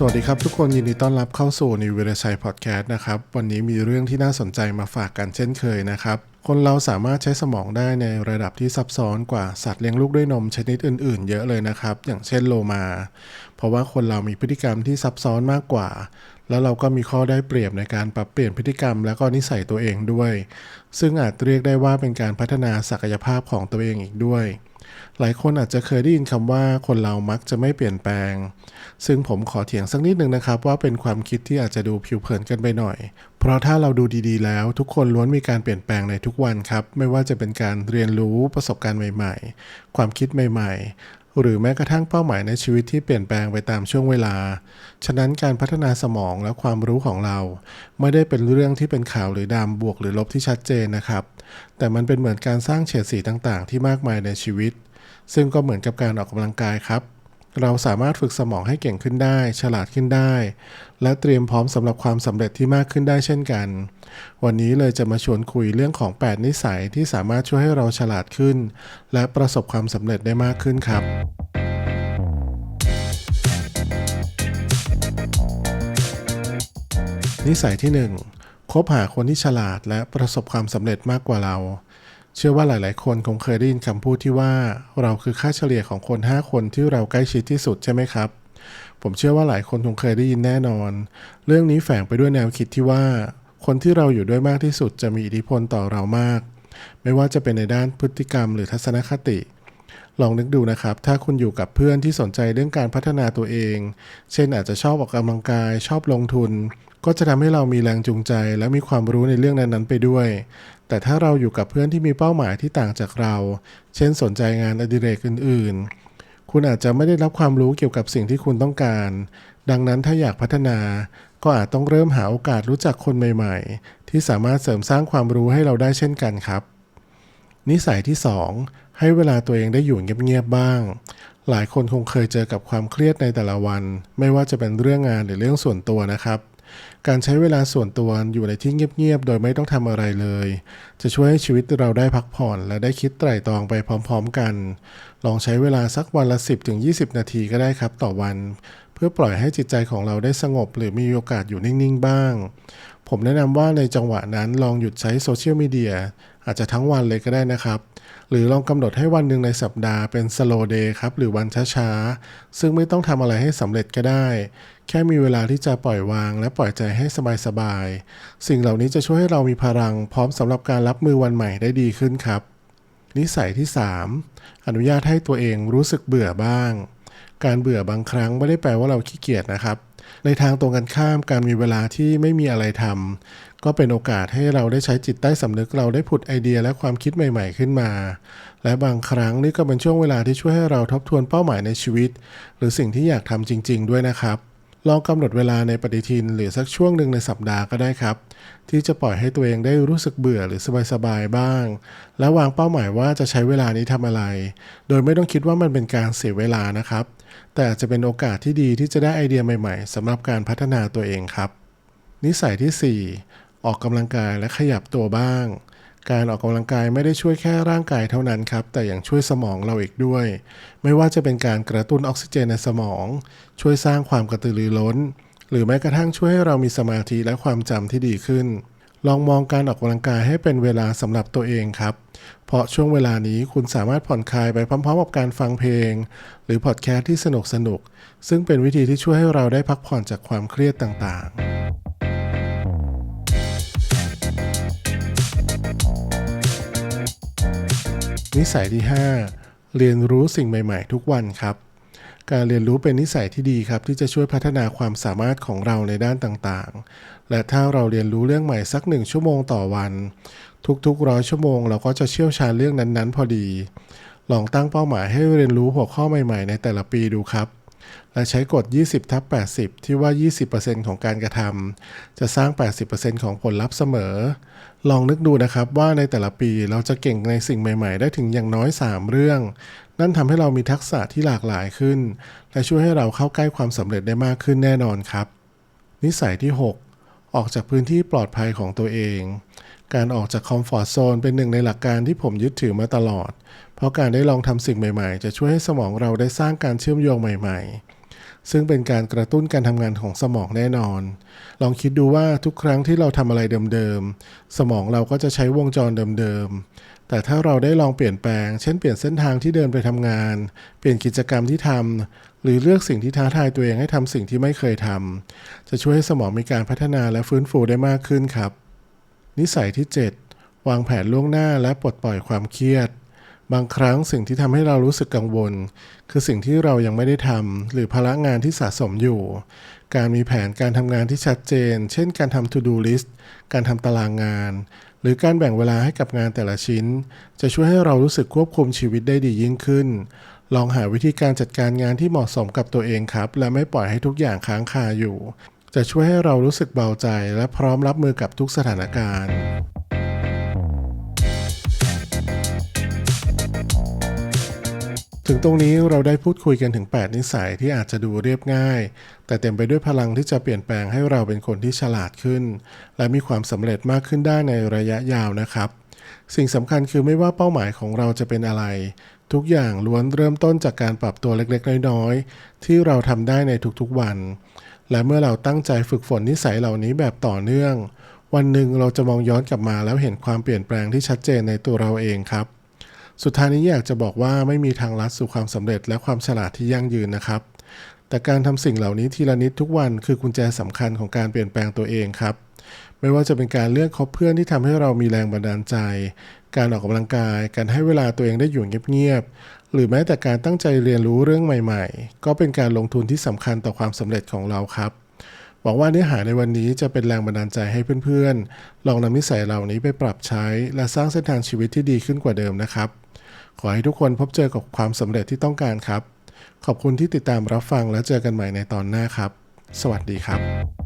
สวัสดีครับทุกคนยินดีต้อนรับเข้าสู่นิวเวลชัยพอดแคสต์นะครับ วันนี้มีเรื่องที่น่าสนใจมาฝากกันเช่นเคยนะครับ คนเราสามารถใช้สมองได้ในระดับที่ซับซ้อนกว่าสัตว์เลี้ยงลูกด้วยนมชนิดอื่น ๆ เยอะเลยนะครับ อย่างเช่นโลมา เพราะว่าคนเรามีพฤติกรรมที่ซับซ้อนมากกว่า แล้วเราก็มีข้อได้เปรียบในการปรับเปลี่ยนพฤติกรรมและก็นิสัยตัวเองด้วย ซึ่งอาจเรียกได้ว่าเป็นการพัฒนาศักยภาพของตัวเองอีกด้วย หลายคนอาจจะเคยได้ยินคำว่าคนเรามักจะไม่เปลี่ยนแปลง ซึ่งผมขอเถียงสักนิดนึงนะครับว่าเป็นความคิดที่อาจจะดูผิวเผินกันไปหน่อย เพราะถ้าเราดูดีๆ แล้ว ทุกคนล้วนมีการเปลี่ยนแปลงในทุกวันครับ ไม่ว่าจะเป็นการเรียนรู้ประสบการณ์ใหม่ ๆ ความคิดใหม่ ๆ หรือแม้กระทั่งเป้าหมายในชีวิตที่เปลี่ยนแปลงไปตามช่วงเวลา ฉะนั้นการพัฒนาสมองและความรู้ของเรา ไม่ได้เป็นเรื่องที่เป็นขาวหรือดำบวกหรือลบที่ชัดเจนนะครับ แต่มันเป็นเหมือนการสร้างเฉดสีต่างๆ ที่มากมายในชีวิต ซึ่งก็เหมือนกับการออกกำลังกายครับ เราสามารถฝึกสมองให้เก่งขึ้นได้ ฉลาดขึ้นได้ และเตรียมพร้อมสำหรับความสำเร็จที่มากขึ้นได้เช่นกัน วันนี้เลยจะมาชวนคุยเรื่องของ 8 นิสัยที่สามารถช่วยให้เราฉลาดขึ้น และประสบความสำเร็จได้มากขึ้นครับนิสัยที่ 1 คบหาคนที่ฉลาดและประสบความสำเร็จมากกว่าเรา เชื่อว่าหลาย ๆ คนคงเคยได้ยินคำพูดที่ว่า เราคือค่าเฉลี่ยของคน 5 คนที่เราใกล้ชิดที่สุดใช่ไหมครับ ผมเชื่อว่าหลายคนคงเคยได้ยินแน่นอน เรื่องนี้แฝงไปด้วยแนวคิดที่ว่า คนที่เราอยู่ด้วยมากที่สุดจะมีอิทธิพลต่อเรามาก ไม่ว่าจะเป็นในด้านพฤติกรรมหรือทัศนคติ ลองนึกดูนะครับ ถ้าคุณอยู่กับเพื่อนที่สนใจเรื่องการพัฒนาตัวเอง เช่นอาจจะชอบออกกำลังกาย ชอบลงทุนก็จะทำให้เรามีแรงจูงใจและมีความรู้ในเรื่องนั้นๆไปด้วย แต่ถ้าเราอยู่กับเพื่อนที่มีเป้าหมายที่ต่างจากเรา เช่นสนใจงานอดิเรกอื่น ๆ คุณอาจจะไม่ได้รับความรู้เกี่ยวกับสิ่งที่คุณต้องการ ดังนั้นถ้าอยากพัฒนาก็อาจต้องเริ่มหาโอกาสรู้จักคนใหม่ ๆ ที่สามารถเสริมสร้างความรู้ให้เราได้เช่นกันครับ นิสัยที่ 2 ให้เวลาตัวเองได้อยู่เงียบๆบ้าง หลายคนคงเคยเจอกับความเครียดในแต่ละวัน ไม่ว่าจะเป็นเรื่องงานหรือเรื่องส่วนตัวนะครับ การใช้เวลาส่วนตัวอยู่ในที่เงียบๆ โดยไม่ต้องทำอะไรเลย จะช่วยให้ชีวิตเราได้พักผ่อน และได้คิดไตร่ตรองไปพร้อมๆกัน ลองใช้เวลาสักวันละ 10-20 นาทีก็ได้ครับต่อวัน เพื่อปล่อยให้จิตใจของเราได้สงบ หรือมีโอกาสอยู่นิ่งๆ บ้าง ผมแนะนำว่าในจังหวะนั้นลองหยุดใช้โซเชียลมีเดีย อาจจะทั้งวันเลยก็ได้นะครับ หรือลองกำหนดให้วันหนึ่งในสัปดาห์เป็น slow day ครับ หรือวันช้าๆ ซึ่งไม่ต้องทำอะไรให้สำเร็จก็ได้ แค่มีเวลาที่จะปล่อยวาง และปล่อยใจให้สบายๆ สิ่งเหล่านี้จะช่วยให้เรามีพลัง พร้อมสำหรับการรับมือวันใหม่ได้ดีขึ้นครับ นิสัยที่ 3 อนุญาตให้ตัวเองรู้สึกเบื่อบ้าง การเบื่อบางครั้งไม่ได้แปลว่าเราขี้เกียจนะครับในทางตรงกันข้ามการมีเวลาที่ไม่มีอะไรทำ ก็เป็นโอกาสให้เราได้ใช้จิตใต้สำนึกเราได้ผุดไอเดียและความคิดใหม่ ๆขึ้นมา และบางครั้งนี่ก็เป็นช่วงเวลาที่ช่วยให้เราทบทวนเป้าหมายในชีวิต หรือสิ่งที่อยากทำจริง ๆ ด้วยนะครับลองกำหนดเวลาในปฏิทินหรือสักช่วงหนึ่งในสัปดาห์ก็ได้ครับ ที่จะปล่อยให้ตัวเองได้รู้สึกเบื่อหรือสบายๆบ้าง และวางเป้าหมายว่าจะใช้เวลานี้ทำอะไร โดยไม่ต้องคิดว่ามันเป็นการเสียเวลานะครับ แต่จจะเป็นโอกาสที่ดีที่จะได้ไอเดียใหม่ๆสำหรับการพัฒนาตัวเองครับ นิสัยที่ 4 ออกกำลังกายและขยับตัวบ้าง การออกกำลังกายไม่ได้ช่วยแค่ร่างกายเท่านั้นครับ แต่ยังช่วยสมองเราอีกด้วย ไม่ว่าจะเป็นการกระตุ้นออกซิเจนในสมอง ช่วยสร้างความกระตือรือร้น หรือแม้กระทั่งช่วยให้เรามีสมาธิและความจำที่ดีขึ้น ลองมองการออกกำลังกายให้เป็นเวลาสำหรับตัวเองครับ เพราะช่วงเวลานี้คุณสามารถผ่อนคลายไปพร้อมๆกับการฟังเพลง หรือพอดแคสต์ที่สนุกสนุกซึ่งเป็นวิธีที่ช่วยให้เราได้พักผ่อนจากความเครียดต่างๆ นิสัยที่ 5 เรียนรู้สิ่งใหม่ๆ ทุกวันครับ การเรียนรู้เป็นนิสัยที่ดีครับ ที่จะช่วยพัฒนาความสามารถของเราในด้านต่างๆ และถ้าเราเรียนรู้เรื่องใหม่สักหนึ่งชั่วโมงต่อวัน ทุกๆร้อยชั่วโมง เราก็จะเชี่ยวชาญเรื่องนั้นๆ พอดี ลองตั้งเป้าหมายให้เรียนรู้หัวข้อใหม่ ๆ ในแต่ละปีดูครับ และใช้กฎ 20ทับ80 ที่ว่า 20%ของการกระทำจะสร้าง 80%ของผลลัพธ์เสมอ ลองนึกดูนะครับว่าในแต่ละปีเราจะเก่งในสิ่งใหม่ๆ ได้ถึงอย่างน้อย 3 เรื่อง นั่นทำให้เรามีทักษะที่หลากหลายขึ้น และช่วยให้เราเข้าใกล้ความสำเร็จได้มากขึ้นแน่นอนครับ นิสัยที่ 6 ออกจากพื้นที่ปลอดภัยของตัวเอง การออกจากคอมฟอร์ทโซนเป็นหนึ่งในหลักการที่ผมยึดถือมาตลอด เพราะการได้ลองทำสิ่งใหม่ๆ จะช่วยให้สมองเราได้สร้างการเชื่อมโยงใหม่ๆ ซึ่งเป็นการกระตุ้นการทำงานของสมองแน่นอน ลองคิดดูว่าทุกครั้งที่เราทำอะไรเดิมๆ สมองเราก็จะใช้วงจรเดิมๆ แต่ถ้าเราได้ลองเปลี่ยนแปลง เช่นเปลี่ยนเส้นทางที่เดินไปทำงาน เปลี่ยนกิจกรรมที่ทำหรือเลือกสิ่งที่ท้าทายตัวเองให้ทำสิ่งที่ไม่เคยทำจะช่วยให้สมองมีการพัฒนาและฟื้นฟูได้มากขึ้นครับ นิสัยที่ 7 วางแผนล่วงหน้าและปลดปล่อยความเครียด บางครั้งสิ่งที่ทำให้เรารู้สึกกังวล คือสิ่งที่เรายังไม่ได้ทำหรือภาระงานที่สะสมอยู่ การมีแผนการทำงานที่ชัดเจน เช่น การทำ to do list การทำตารางงาน หรือการแบ่งเวลาให้กับงานแต่ละชิ้น จะช่วยให้เรารู้สึกควบคุมชีวิตได้ดียิ่งขึ้น ลองหาวิธีการจัดการงานที่เหมาะสมกับตัวเองครับ และไม่ปล่อยให้ทุกอย่างค้างคาอยู่ จะช่วยให้เรารู้สึกเบาใจและพร้อมรับมือกับทุกสถานการณ์ ถึงตรงนี้เราได้พูดคุยกันถึง 8 นิสัยที่อาจจะดูเรียบง่าย แต่เต็มไปด้วยพลังที่จะเปลี่ยนแปลงให้เราเป็นคนที่ฉลาดขึ้น และมีความสำเร็จมากขึ้นได้ในระยะยาวนะครับ สิ่งสำคัญคือไม่ว่าเป้าหมายของเราจะเป็นอะไรทุกอย่างล้วนเริ่มต้นจากการปรับตัวเล็กๆ น้อยๆ ที่เราทำได้ในทุกๆวัน และเมื่อเราตั้งใจฝึกฝนนิสัยเหล่านี้แบบต่อเนื่อง วันหนึ่งเราจะมองย้อนกลับมาแล้วเห็นความเปลี่ยนแปลงที่ชัดเจนในตัวเราเองครับ สุดท้ายนี้อยากจะบอกว่าไม่มีทางลัดสู่ความสำเร็จและความฉลาดที่ยั่งยืนนะครับ แต่การทำสิ่งเหล่านี้ทีละนิดทุกวันคือกุญแจสำคัญของการเปลี่ยนแปลงตัวเองครับไม่ว่าจะเป็นการเลือกคบเพื่อนที่ทำให้เรามีแรงบันดาลใจ การออกกำลังกาย การให้เวลาตัวเองได้อยู่เงียบ หรือแม้แต่การตั้งใจเรียนรู้เรื่องใหม่ๆ ก็เป็นการลงทุนที่สำคัญต่อความสำเร็จของเราครับ หวังว่าเนื้อหาในวันนี้จะเป็นแรงบันดาลใจให้เพื่อนๆ ลองนำนิสัยเหล่านี้ไปปรับใช้ และสร้างเส้นทางชีวิตที่ดีขึ้นกว่าเดิมนะครับ ขอให้ทุกคนพบเจอกับความสำเร็จที่ต้องการครับ ขอบคุณที่ติดตามรับฟังและเจอกันใหม่ในตอนหน้าครับ สวัสดีครับ